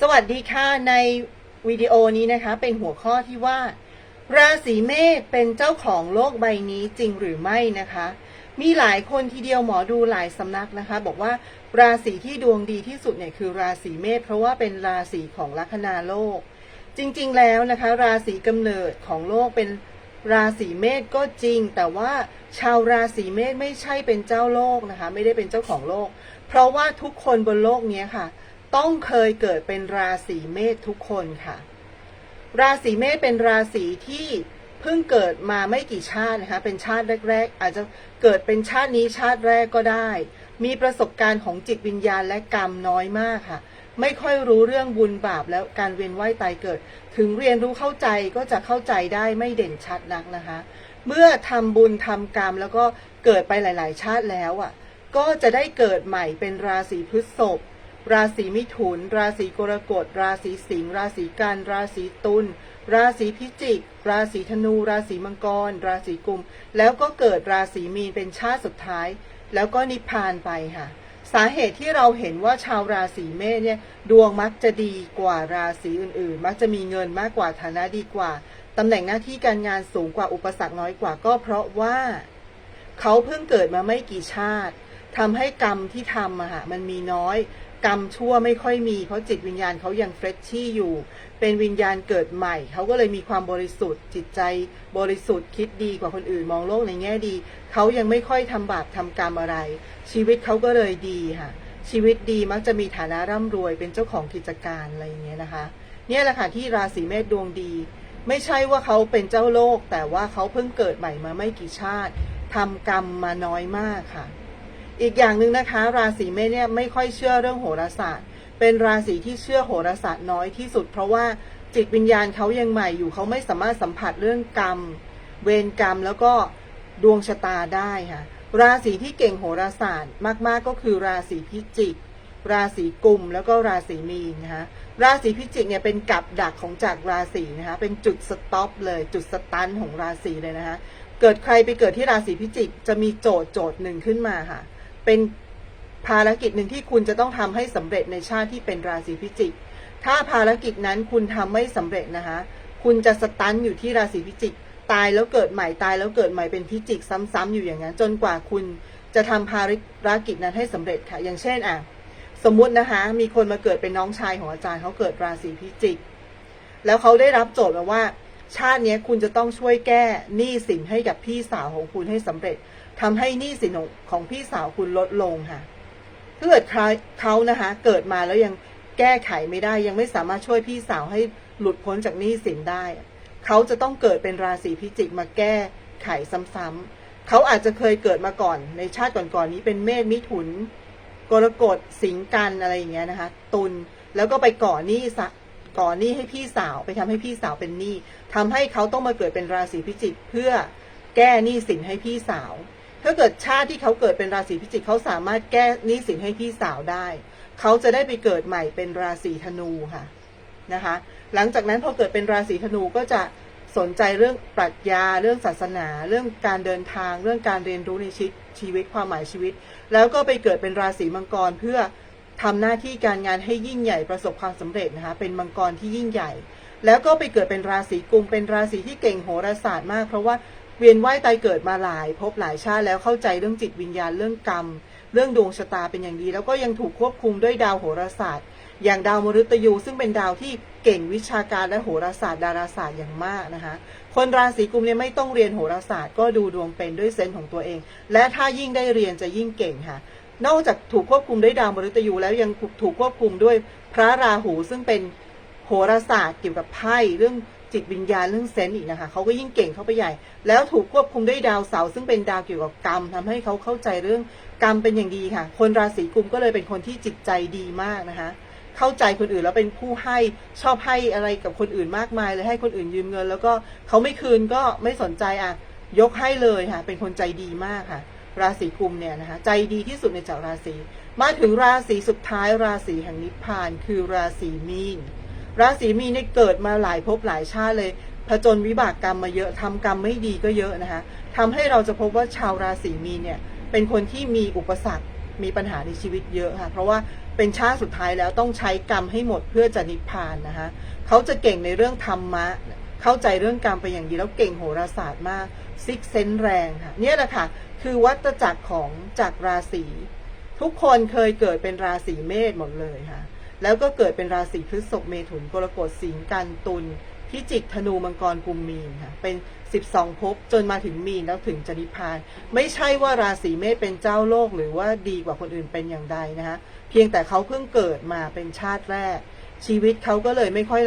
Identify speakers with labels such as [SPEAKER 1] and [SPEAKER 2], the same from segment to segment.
[SPEAKER 1] สวัสดีค่ะในวิดีโอนี้นะคะ เป็นหัวข้อที่ว่า ราศีเมษเป็นเจ้าของโลกใบนี้จริงหรือไม่นะคะ มีหลายคนทีเดียวหมอดูหลายสำนักนะคะ บอกว่าราศีที่ดวงดีที่สุดเนี่ยคือราศีเมษเพราะว่าเป็นราศีของลัคนาโลก จริงๆแล้วนะคะ ราศีกำเนิดของโลกเป็นราศีเมษก็จริง แต่ว่าชาวราศีเมษไม่ใช่เป็นเจ้าโลกนะคะ ไม่ได้เป็นเจ้าของโลก เพราะว่าทุกคนบนโลกเนี้ยค่ะ ต้องเคยเกิดเป็นราศีเมษทุกคนค่ะ ราศีเมษเป็นราศีที่เพิ่งเกิดมาไม่กี่ชาตินะคะ เป็นชาติแรก ๆ อาจจะเกิดเป็นชาตินี้ชาติแรกก็ได้ มีประสบการณ์ของจิตวิญญาณและกรรมน้อยมากค่ะ ไม่ค่อยรู้เรื่องบุญบาปแล้วการเวียนว่ายตายเกิด ถึงเรียนรู้เข้าใจก็จะเข้าใจได้ไม่เด่นชัดนักนะคะ เมื่อทำบุญทำกรรมแล้วก็เกิดไปหลาย ๆ ชาติแล้วอะ ก็จะได้เกิดใหม่เป็นราศีพฤษภ ราศีมิถุน ราศีกรกฎ ราศีสิงห์ ราศีกัน ราศีตุล ราศีพิจิก ราศีธนู ราศีมังกร ราศีกุม แล้วก็เกิดราศีมีนเป็นชาติสุดท้าย แล้วก็นิพพานไปค่ะ สาเหตุที่เราเห็นว่าชาวราศีเมษเนี่ยดวงมักจะดีกว่าราศีอื่นๆ มักจะมีเงินมากกว่าฐานะดีกว่าตำแหน่งหน้าที่การงานสูงกว่าอุปสรรคน้อยกว่าก็เพราะว่า เขาเพิ่งเกิดมาไม่กี่ชาติทำให้กรรมที่ทำอะค่ะมันมีน้อย กรรมชั่วไม่ค่อยมี เพราะจิตวิญญาณเขายังเฟรชชี่อยู่ เป็นวิญญาณเกิดใหม่ เขาก็เลยมีความบริสุทธิ์ จิตใจบริสุทธิ์คิดดีกว่าคนอื่นมองโลกในแง่ดี เขายังไม่ค่อยทำบาปทำกรรมอะไร ชีวิตเขาก็เลยดีค่ะ ชีวิตดีมักจะมีฐานะร่ำรวยเป็นเจ้าของกิจการอะไรอย่างเงี้ยนะคะ เนี่ยแหละค่ะที่ราศีเมษดวงดี ไม่ใช่ว่าเขาเป็นเจ้าโลก แต่ว่าเขาเพิ่งเกิดใหม่มาไม่กี่ชาติทำกรรมมาน้อยมากค่ะ อีกอย่างหนึ่งนะคะ ราศีเมษเนี่ยไม่ค่อยเชื่อเรื่องโหราศาสตร์ เป็นราศีที่เชื่อโหราศาสตร์น้อยที่สุด เพราะว่าจิตวิญญาณเขายังใหม่อยู่เขาไม่สามารถสัมผัสเรื่องกรรม เวรกรรมแล้วก็ดวงชะตาได้ค่ะราศีที่เก่งโหราศาสตร์มาก ๆ ก็คือราศีพิจิก ราศีกุม แล้วก็ราศีมีนนะคะราศีพิจิกเนี่ยเป็นกับดักของจากราศีนะคะเป็นจุดสต็อปเลยจุดสตันของราศีเลยนะคะเกิดใครไปเกิดที่ราศีพิจิกจะมีโจทย์โจทย์หนึ่งขึ้นมาค่ะ เป็นภารกิจหนึ่งที่คุณจะต้องทำให้สำเร็จในชาติที่เป็นราศีพิจิก ถ้าภารกิจนั้นคุณทำไม่สำเร็จนะคะ คุณจะสตันอยู่ที่ราศีพิจิก ตายแล้วเกิดใหม่ตายแล้วเกิดใหม่เป็นพิจิกซ้ำๆอยู่อย่างนั้น จนกว่าคุณจะทำภารกิจนั้นให้สำเร็จค่ะ อย่างเช่นอะสมมุตินะคะ มีคนมาเกิดเป็นน้องชายของอาจารย์เขาเกิดราศีพิจิก แล้วเขาได้รับโจทย์มาว่า ชาตินี้คุณจะต้องช่วยแก้หนี้สินให้กับพี่สาวของคุณให้สำเร็จ ทำให้หนี้สินของพี่สาวคุณลดลงค่ะถ้าเกิดเขานะคะ เกิดมาแล้วยังแก้ไขไม่ได้ ยังไม่สามารถช่วยพี่สาวให้หลุดพ้นจากหนี้สินได้ เขาจะต้องเกิดเป็นราศีพิจิกมาแก้ไขซ้ำๆเขาอาจจะเคยเกิดมาก่อน ในชาติก่อนๆนี้เป็นเมษมิถุน กรกฎสิงกันอะไรอย่างเงี้ยนะคะ ตุลแล้วก็ไปก่อหนี้สะก่อหนี้ให้พี่สาวไปทำให้พี่สาวเป็นหนี้ทำให้เขาต้องมาเกิดเป็นราศีพิจิกเพื่อแก้หนี้สินให้พี่สาว ถ้าเกิดชาติที่เขาเกิดเป็นราศีพิจิกเขาสามารถแก้หนี้สินให้พี่สาวได้ เขาจะได้ไปเกิดใหม่เป็นราศีธนูค่ะนะคะ หลังจากนั้นพอเกิดเป็นราศีธนูก็จะสนใจเรื่องปรัชญาเรื่องศาสนา เรื่องการเดินทาง เรื่องการเรียนรู้ในชีวิตชีวิตความหมายชีวิต แล้วก็ไปเกิดเป็นราศีมังกรเพื่อทำหน้าที่การงานให้ยิ่งใหญ่ประสบความสำเร็จนะคะเป็นมังกรที่ยิ่งใหญ่ แล้วก็ไปเกิดเป็นราศีกุมเป็นราศีที่เก่งโหราศาสตร์มาก เพราะว่า เวียนว่ายตายเกิดมาหลายภพหลายชาติแล้วเข้าใจเรื่องจิตวิญญาณเรื่องกรรม เรื่องดวงชะตาเป็นอย่างดี แล้วก็ยังถูกควบคุมด้วยดาวโหราศาสตร์ อย่างดาวมฤตยู ซึ่งเป็นดาวที่เก่งวิชาการและโหราศาสตร์ดาราศาสตร์อย่างมากนะคะ คนราศีกุมเนี่ยไม่ต้องเรียนโหราศาสตร์ก็ดูดวงเป็นด้วยเซนส์ของตัวเอง และถ้ายิ่งได้เรียนจะยิ่งเก่งค่ะนอกจากถูกควบคุมด้วยดาวมฤตยูแล้วยังถูกควบคุมด้วยพระราหูซึ่งเป็นโหราศาสตร์เกี่ยวกับไพ่เรื่อง จิตวิญญาณเรื่องเซนส์อีกนะคะเขาก็ยิ่งเก่งเข้าไปใหญ่ แล้วถูกควบคุมด้วยดาวเสาร์ซึ่งเป็นดาวเกี่ยวกับกรรมทำให้เขาเข้าใจเรื่องกรรมเป็นอย่างดีค่ะ คนราศีกุมก็เลยเป็นคนที่จิตใจดีมากนะคะเข้าใจคนอื่นแล้วเป็นผู้ให้ชอบให้อะไรกับคนอื่นมากมายเลยให้คนอื่นยืมเงิน แล้วก็เขาไม่คืนก็ไม่สนใจอะยกให้เลยค่ะ เป็นคนใจดีมากค่ะ ราศีกุมเนี่ยนะคะใจดีที่สุดในเจ้าราศีมาถึงราศีสุดท้ายราศีแห่งนิพพานคือราศีมีน ราศีมีนเนี่ยเกิดมาหลายภพหลายชาติเลยผจญวิบากกรรมมาเยอะทำกรรมไม่ดีก็เยอะนะคะทำให้เราจะพบว่าชาวราศีมีนเนี่ยเป็นคนที่มีอุปสรรคมีปัญหาในชีวิตเยอะค่ะ เพราะว่าเป็นชาติสุดท้ายแล้วต้องใช้กรรมให้หมดเพื่อจะนิพพานนะคะเขาจะเก่งในเรื่องธรรมะ เข้าใจเรื่องกรรมไปอย่างดีแล้วเก่งโหราศาสตร์มากซิกเซนแรงค่ะเนี่ยแหละค่ะคือวัตจักรของจากราศีทุกคนเคยเกิดเป็นราศีเมษหมดเลยค่ะ แล้วก็เกิดเป็นราศีพฤษภเมถุนกรกฎสิงห์กันตุลพิจิกธนูมังกรกุมมีนค่ะเป็น 12ภพจนมาถึงมีนแล้วถึงจะนิพพาน ไม่ใช่ว่าราศีเมษเป็นเจ้าโลกหรือว่าดีกว่าคนอื่นเป็นอย่างใดนะคะเพียงแต่เขาเพิ่งเกิดมาเป็นชาติแรก ชีวิตเขาก็เลยไม่ค่อย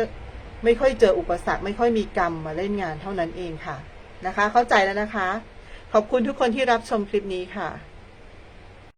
[SPEAKER 1] ไม่ค่อยเจออุปสรรค ไม่ค่อยมีกรรมมาเล่นงานเท่านั้นเองค่ะนะคะ เข้าใจแล้วนะคะ ขอบคุณทุกคนที่รับชมคลิปนี้ค่ะ